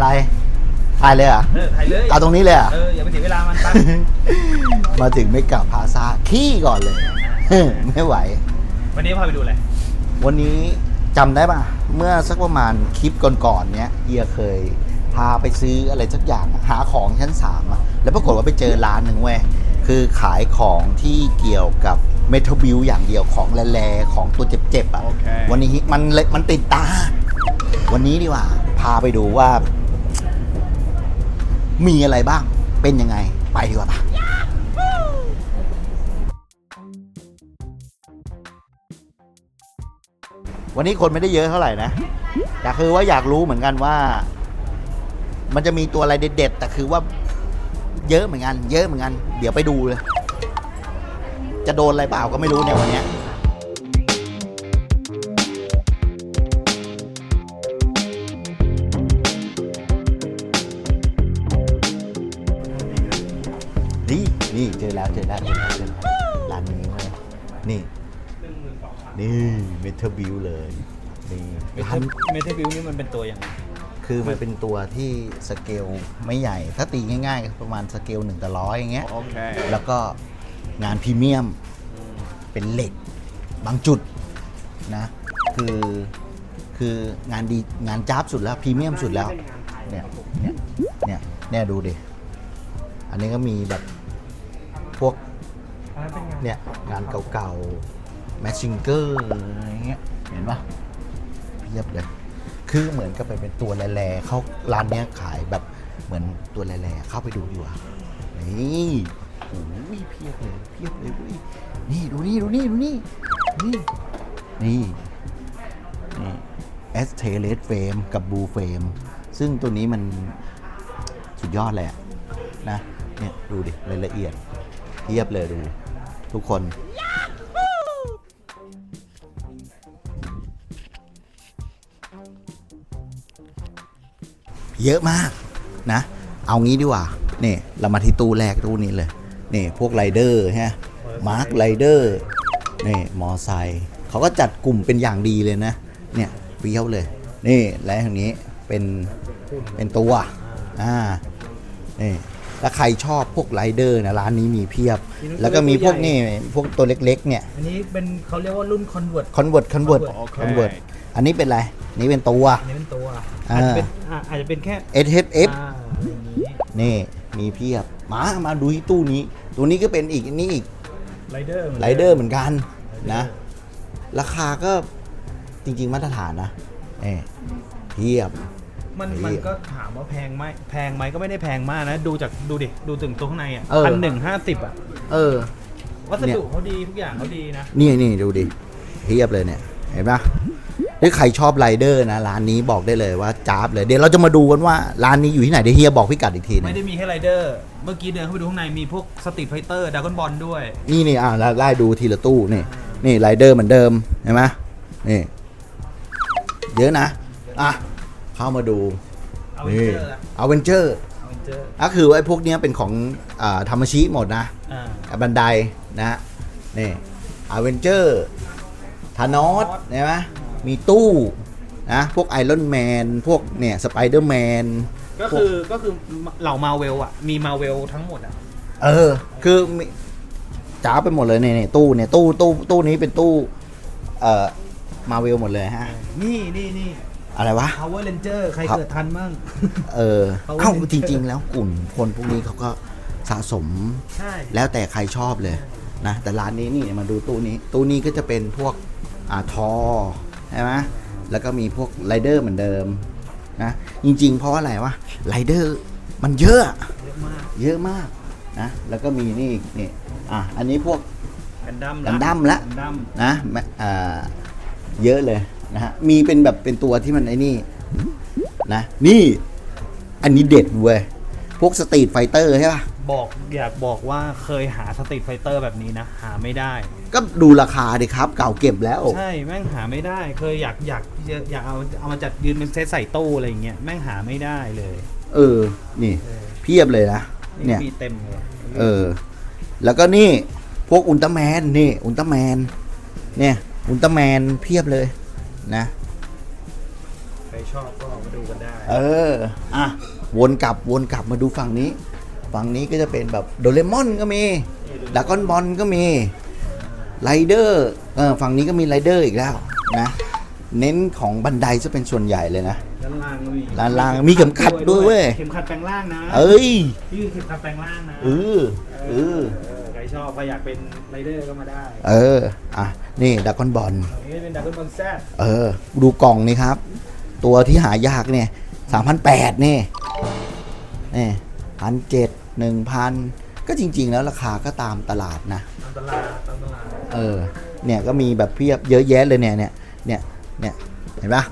อะไรถ่ายเลยเหรอะเออถ่ายเลยเอาตรงนี้เลยเหรอะ เอออย่าไปเสียเวลามันไป มาถึงไม่กลับพาซาขี้ก่อนเลย ไม่ไหว วันนี้พาไปดูอะไรวันนี้จำได้ป่ะ เมื่อสักประมาณคลิปก่อนๆเนี้ยเฮียเคยพาไปซื้ออะไรสักอย่างอะหาของชั้นสามอะแล้วปรากฏว่าไปเจอร้านหนึ่งเว้ยคือขายของที่เกี่ยวกับเมทัลบิลอย่างเดียวของแร่ๆของตัวเจ็บๆอะโอเควันนี้มันเลยมันติดตา วันนี้ดีกว่า พาไปดูว่า มีอะไรบ้างเป็นยังไงไปดีกว่าปะวันนี้คนไม่ได้เยอะเท่าไหร่นะแต่คือว่าอยากรู้เหมือนกันว่า มันจะมีตัวอะไรเด็ดๆแต่คือว่าเยอะเหมือนกัน เยอะเหมือนกัน เดี๋ยวไปดูเลย จะโดนอะไรเปล่าก็ไม่รู้เนี่ยวันนี้ เจอแล้วเจอแล้วเจอแล้วเจอแล้วร้านนี้เว้ยนี่ นี่เมทัลบิวเลยนี่เมร้าทันลเมทัลบิวนี่มันเป็นตัวอย่างไรคือมันเป็นตัวที่สเกลไม่ใหญ่ ถ้าตีง่ายๆก็ประมาณสเกลหนึ่งต่อร้อยอย่างเงี้ย โอเค แล้วก็งานพรีเมียมเป็นเหล็กบางจุดนะคือคืองานดีงานจ้าบสุดแล้วพรีเมียมสุดแล้วเนี่ยเนี่ยเนี่ยเนี่ยดูดิอันนี้ก็มีแบบ พวกเนี่ยงานเก่าๆแมชชิงเกอร์อะไรเงี้ยเห็นปะเพียบเลย คือเหมือนกับไปเป็นตัวแร่ๆเขาร้านเนี้ยขายแบบเหมือนตัวแร่ๆเข้าไปดูดีกว่านี่โอ้ยเพียบเลยเพียบเลยเว้ยนี่ดูนี่ดูนี่ดูนี่นี่นี่นี่เอสเทเลสเฟมกับบูเฟมซึ่งตัวนี้มันสุดยอดเลยอะนะเนี่ยดูดิรายละเอียด เทียบเลยดู ทุกคน เยอะมากนะ เอางี้ดีกว่าเนี่ยเรามาที่ตู้แรกตู้นี้เลยนี่พวกไรเดอร์ฮะมาร์คไรเดอร์นี่มอไซค์เขาก็จัดกลุ่มเป็นอย่างดีเลยนะ เนี่ยเฟี้ยวเลย นี่และทางนี้เป็นเป็นตัวอ่านี่ แล้วใครชอบพวกไรเดอร์นะร้านนี้มีเพียบ แล้วก็มีพวกนี่พวกตัวเล็กๆ เนี่ยอันนี้เป็นเขาเรียกว่ารุ่นคอนเวิร์ตคอนเวิร์ตคอนเวิร์ตโอเคคอนเวิร์ตอันนี้เป็นอะไรนี่เป็นตัวอันนี้เป็นตัวอ่าอาจจะเป็นอ่าอาจจะเป็นแค่ S H F อ่าอะไรอย่างนี้นี่มีเพียบมามาดูที่ตู้นี้ ตัวนี้ก็เป็นอีกอันนี่อีกไรเดอร์ไรเดอร์เหมือนกันนะ ราคาก็จริงๆมาตรฐานนะเอ่เพียบ มันเฮ้ยมันก็ถามว่าแพงไหมแพงไหมก็ไม่ได้แพงมากนะ ดูจากดูดิดูถึงตัวข้างในอะเออ พันหนึ่งห้าสิบอะ เออ วัสเนี่ยดุเขาดีทุกอย่างเขาดีนะ นี่นี่ดูดิเพียบเลยเนี่ย เห็นปะถ้าใครชอบไรเดอร์นะ ร้านนี้บอกได้เลยว่าจ้าบเลย เดี๋ยวเราจะมาดูกันว่า ร้านนี้อยู่ที่ไหนเดี๋ยวเฮียบอกพิกัดอีกทีหนึไม่งได้มีแค่ไรเดอร์ เมื่อกี้เดินเข้าไปดูข้างในมีพวกสตรีทไฟเตอร์ดากอนบอลด้วย นี่นี่อ่าไล่ดูทีละตู้นี่ นี่ไรเดอร์เหมือนเดิมเห็นไหมนี่ เยอะนะ อะ เข้ามาดูเอาเวนนี่เจอร์อะเอาเวนเจอร์เอาเวนเจอร์ก็คือว่าไอ้พวกเนี้ยเป็นของอาธรรมชิหมดนะอ่าบันไดนะฮะนี่อเวนเจอร์ธานอสใช่ไหมมีตู้นะพวกไอรอนแมนพวกเนี่ยสไปเดอร์แมนก็คือก็คือเหล่ามาเวลอะ มีมาเวลทั้งหมดอะ เออ คือมีจ้าบไปหมดเลยเนี่ยเนี่ยตู้เนี่ยตู้ตู้ตู้นี้เป็นตู้ เอ่อมาเวลหมดเลยฮะ นี่นี่นี่ อะไรวะ Power Ranger ใครครับ เกิดทันมั่ง เออ Power เอ้า Ranger จริง ๆ แล้วกลุ่มคนพวกนี้เขาก็สะสม ใช่ แล้วแต่ใครชอบเลยนะแต่ร้านนี้นี่มาดูตู้นี้ ตู้นี้ก็จะเป็นพวกอ่าทอใช่ไหมแล้วก็มีพวกไรเดอร์เหมือนเดิมนะจริงๆ เพราะอะไรวะไรเดอร์มันเยอะเยอะมากเยอะมากนะแล้วก็มีนี่อีกนี่อะอันนี้พวก กันดั้มกันดั้มละ กันดั้มนะแมอ่าเยอะเลย นะฮะมีเป็นแบบเป็นตัวที่มันไอ้นี่นะนี่อันนี้เด็ดเว้ยพวกสตรีทไฟเตอร์ใช่ปะบอกอยากบอกว่าเคยหาสตรีทไฟเตอร์แบบนี้นะ หาไม่ได้ ก็ดูราคาดิครับ เก่าเก็บแล้ว ใช่แม่งหาไม่ได้ เคยอยากอยากอยากอยากเอาเอามาจัดยืนเป็นเซตใส่ตู้อะไรอย่างเงี้ยแม่งหาไม่ได้เลย เออ นี่ เพียบเลยนะเนี่ยมีเต็มเลยเออ แล้วก็นี่พวกอุลตร้าแมนนี่ อุลตร้าแมนเนี่ย อุลตร้าแมนเพียบเลย นะไปชอบก็มาดูกันได้ เออ อะ วนกลับวนกลับมาดูฝั่งนี้ ฝั่งนี้ก็จะเป็นแบบโดเรมอนก็มีดากอนบอลก็มีไรเดอร์เออฝั่งนี้ก็มีไรเดอร์อีกแล้วนะ เน้นของบันไดจะเป็นส่วนใหญ่เลยนะด้านล่างก็มีด้านล่างมีเข็มขัดด้วยเว้ย เข็มขัดแปลงล่างนะเอ้ยนี่คือเข็มขัดแปลงล่างนะเออเออ เออ ใครชอบใครอยากเป็นไรเดอร์ก็มาได้ เออ อะ นี่ดากอนบอลนี่เป็นดับเบิลบอลแซดเออ ดูกล่องนี่ครับ ตัวที่หายากเนี่ยสามพันแปดนี่นี่พันเจ็ดหนึ่งพันก็จริง ๆ แล้วราคาก็ตามตลาดนะตามตลาดตามตลาดเออเนี่ยก็มีแบบเพียบเยอะแยะเลยเนี่ยเนี่ยเนี่ยเนี่ยเห็นปะ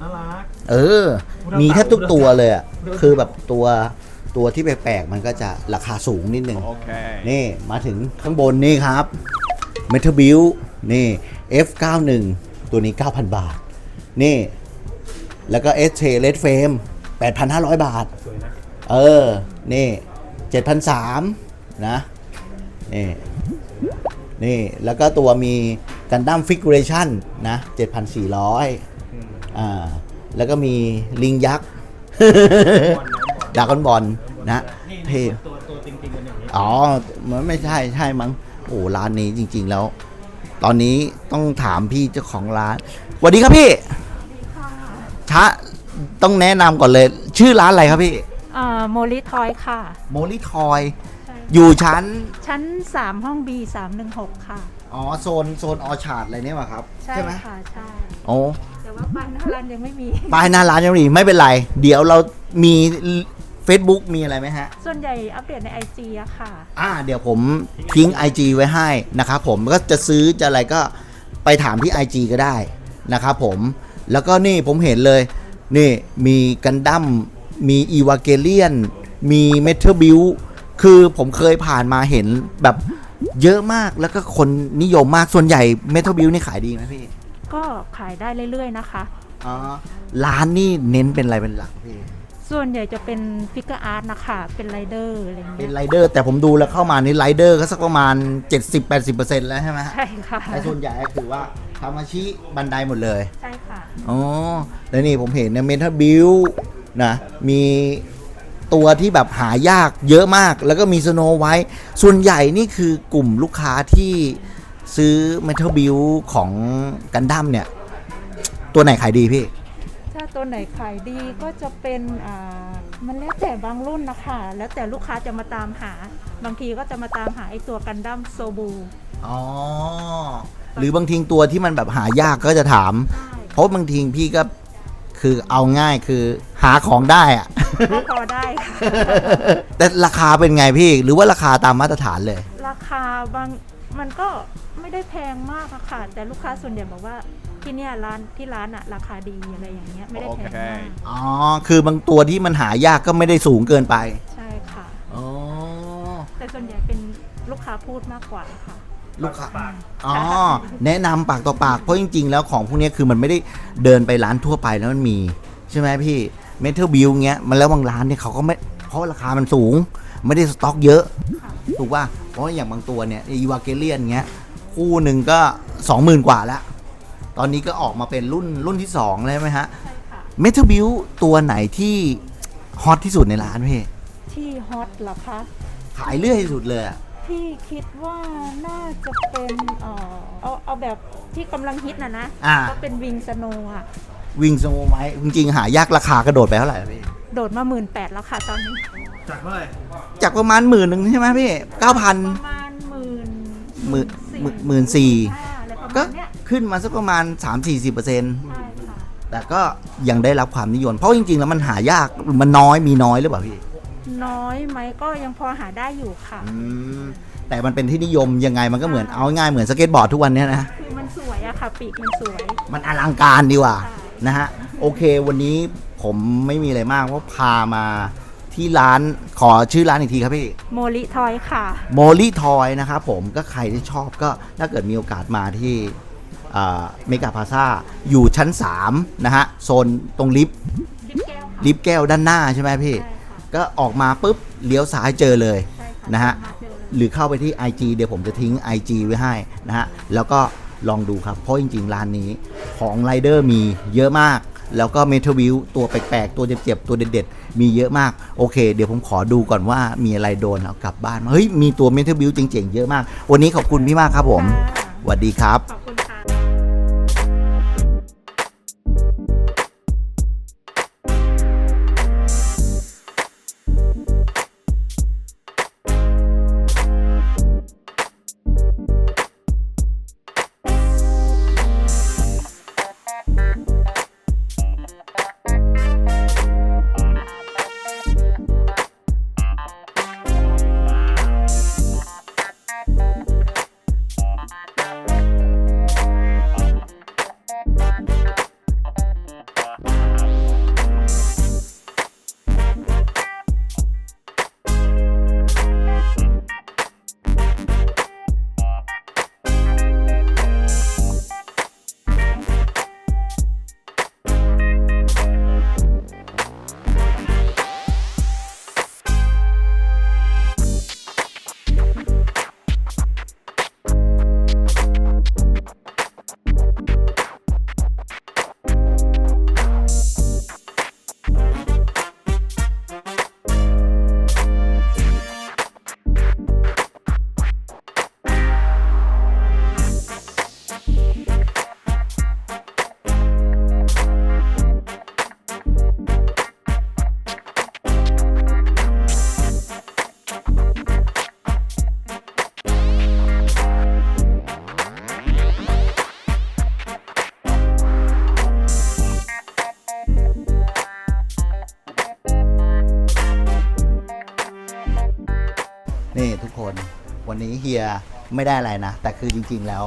น่ารักเออ มีแทบทุกตัวเลยอะคือแบบตัวตัวที่แปลกๆมันก็จะราคาสูงนิดนึง Okay. นี่มาถึงข้างบนนี่ครับ m e t a b u i l นี่ F91 ตัวนี้ 9,000 บาท นี่ แล้วก็ s t Red Frame 8,500 บาทสวยนะเออ นี่ 7,300 นะ นี่ นี่ แล้วก็ตัวมี Gundam Figuration นะ 7,400อืมอ่า แล้วก็มีลิงยักษ์ดากอนบอลนะนี่เท่ตัวตัวจริงๆกันอย่างนี้อ๋อ มันไม่ใช่ใช่มั้งโอ้ร้านนี้จริง ๆ แล้ว ตอนนี้ต้องถามพี่เจ้าของร้านสวัสดีครับพี่ช้าต้องแนะนำก่อนเลย ชื่อร้านอะไรครับพี่โมลิทอยค่ะ โมลิทอยใช่อยู่ชั้น ชั้น 3 ห้อง B 316 ค่ะ อ๋อ โซน โซนออชาร์ดอะไรเนี่ยป่ะครับใช่ไหมค่ะ ใช่ โอ้แต่ว่าปันหน้าร้านยังไม่มี ป้ายหน้าร้านยังไมมีไม่เป็นไร เดี๋ยวเรามี Facebook มีอะไรไหมฮะ ส่วนใหญ่อัปเดตใน IG อะค่ะ อ่าเดี๋ยวผมทิ้ง IG ไว้ให้นะครับผมก็จะซื้อจะอะไรก็ไปถามที่ IG ก็ได้นะครับผมแล้วก็นี่ผมเห็นเลย นี่มีกันดั้มมีอีวาเกเลียนมีเมทัลบิวคือผมเคยผ่านมาเห็นแบบเยอะมากแล้วก็คนนิยมมากส่วนใหญ่เมทัลบิวนี่ขายดีไหมพี่ก็ขายได้เรื่อยๆนะคะอ๋อร้านนี่เน้นเป็นอะไรเป็นหลักพี่ ส่วนใหญ่จะเป็นฟิกเกอร์อาร์ตนะคะ เป็นไรเดอร์อะไรเป็เงี้นยไรเดอร์ แต่ผมดูแล้วเข้ามานี่ไรเดอร์ก็สักประมาณ 70-80%แล้วใช่ไหมฮะใช่ค่ะแต่ส่วนใหญ่ก็คือว่าทำอาชีพบันไดหมดเลย ใช่ค่ะ อ๋อ แล้วนี่ผมเห็นในเมทัลบิลนะ มีตัวที่แบบหายากเยอะมาก แล้วก็มีสโนไวท์ส่วนใหญ่นี่คือกลุ่มลูกค้าที่ซื้อเมทัลบิลของกันดั้มเนี่ย ตัวไหนขายดีพี่ถ้า ตัวไหนขายดีก็จะเป็นอ่ามันแล้วแต่บางรุ่นนะคะ แล้วแต่ลูกค้าจะมาตามหา บางทีก็จะมาตามหาไอตัวกันดั้มโซบู อ๋อ หรือบางทีตัวที่มันแบบหายากก็จะถามใช่เพราะบางทีพี่ก็คือเอาง่ายคือหาของได้อะ ก็พอได้ค่ะ แต่ราคาเป็นไงพี่ หรือว่าราคาตามมาตรฐานเลย ราคาบางมันก็ไม่ได้แพงมากอะค่ะ แต่ลูกค้าส่วนใหญ่บอกว่า ที่เนี่ยร้านที่ร้านอะราคาดีอะไรอย่างเงี้ยไม่ได้แพงมากอ๋อ คือบางตัวที่มันหายากก็ไม่ได้สูงเกินไป ใช่ค่ะ อ๋อ แต่ส่วนใหญ่เป็นลูกค้าพูดมากกว่าค่ะ ลูกค้า อ๋อ แนะนำปากต่อปาก เพราะจริง ๆ แล้วของพวกนี้คือมันไม่ได้เดินไปร้านทั่วไปแล้วมันมีใช่ไหมพี่ เมทัลบิลเงี้ย มันแล้วบางร้านเนี่ยเขาก็ไม่เพราะราคามันสูง ไม่ได้สต็อกเยอะค่ะถูกป่ะ เพราะอย่างบางตัวเนี่ยอีวาเกเลียนเงี้ยคู่หนึ่งก็สองหมื่นกว่าแล้ว ตอนนี้ก็ออกมาเป็นรุ่นรุ่นที่สองแล้วใช่ไหมฮะใช่ค่ะ เมทัลบิลตัวไหนที่ฮอตที่สุดในร้านพี่ที่ฮอตเหรอคะ ขายเรื่อยที่สุดเลยอะพี่คิดว่าน่าจะเป็นเอ่อเอาเอาแบบที่กำลังฮิตนะนะ อ่าก็เป็นวิงสโนอะวิงสโมไว้จริงๆหายากราคากระโดดไปเท่าไหร่อะพี่ โดดมาหมื่นแปดแล้วค่ะตอนนี้ จากเมื่อไหร่จากประมาณหมื่นหนึ่งใช่ไหมพี่เก้าพัน ประมาณหมื่นหมื่นหมื่นสี่ ห้าอะไรประก็ มาณเนี้ย ขึ้นมาสักประมาณ 3-40%เปอร์เซ็นต์ใช่ค่ะ แต่ก็ยังได้รับความนิยม เพราะจริงๆ แล้วมันหายากมันน้อยมีน้อยหรือเปล่าพี่น้อยไหมก็ยังพอหาได้อยู่ค่ะ อืมแต่มันเป็นที่นิยมยังไงมันก็เหมือนเอาง่ายๆเหมือนสเก็ตบอร์ดทุกวันเนี้ยนะ คือมันสวยอะค่ะ ปีกมันสวย มันอลังการดีกว่าใช่ นะฮะโอเควันนี้ผมไม่มีอะไรมากเพราะพามาที่ร้านขอชื่อร้านอีกทีครับพี่โมลิทอยค่ะ โมลี่ทอยนะครับผมก็ใครที่ชอบก็ถ้าเกิดมีโอกาสมาที่ เมกาพาซาอยู่ชั้น 3 นะฮะ โซนตรงลิฟต์ลิปแก้วค่ะลิฟต์แก้วด้านหน้าใช่ไหมพี่ใช่ค่ะก็ออกมาปุ๊บเลี้ยวซ้ายเจอเลยใช่ค่ะนะฮะมาเจอเลยหรือเข้าไปที่ IG เดี๋ยวผมจะทิ้ง IG ไว้ให้นะฮะ แล้วก็ลองดูครับ เพราะจริงๆ ร้านนี้ของไรเดอร์มีเยอะมาก แล้วก็เมทัลวิวตัวแปลกๆ ตัวเจ็บๆ ตัวเด็ดๆ มีเยอะมาก โอเค เดี๋ยวผมขอดูก่อนว่ามีอะไรโดนเอากลับบ้านมาเฮ้ย มีตัวเมทัลวิวเจ๋งๆ เยอะมาก วันนี้ขอบคุณพี่มากครับผมค่ะสวัสดีครับ เฮียไม่ได้อะไรนะ แต่คือจริง ๆแล้ว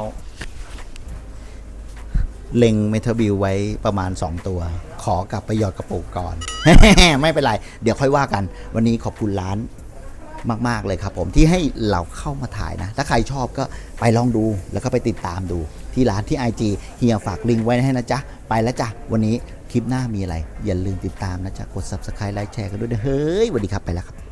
เล็งเมทัลบิลไว้ประมาณ 2 ตัว ขอกลับไปหยอดกระปุกก่อน ไม่เป็นไร เดี๋ยวค่อยว่ากัน วันนี้ขอบคุณร้านมาก ๆ เลยครับผมที่ให้เราเข้ามาถ่ายนะ ถ้าใครชอบก็ไปลองดูแล้วก็ไปติดตามดู ที่ร้านที่ IG เฮียฝากลิงก์ไว้ให้นะจ๊ะ ไปแล้วจ้ะ วันนี้คลิปหน้ามีอะไร อย่าลืมติดตามนะจ๊ะ กด subscribe ไลค์แชร์กันด้วยนะเฮ้ยสวัสดีครับไปแล้วครับ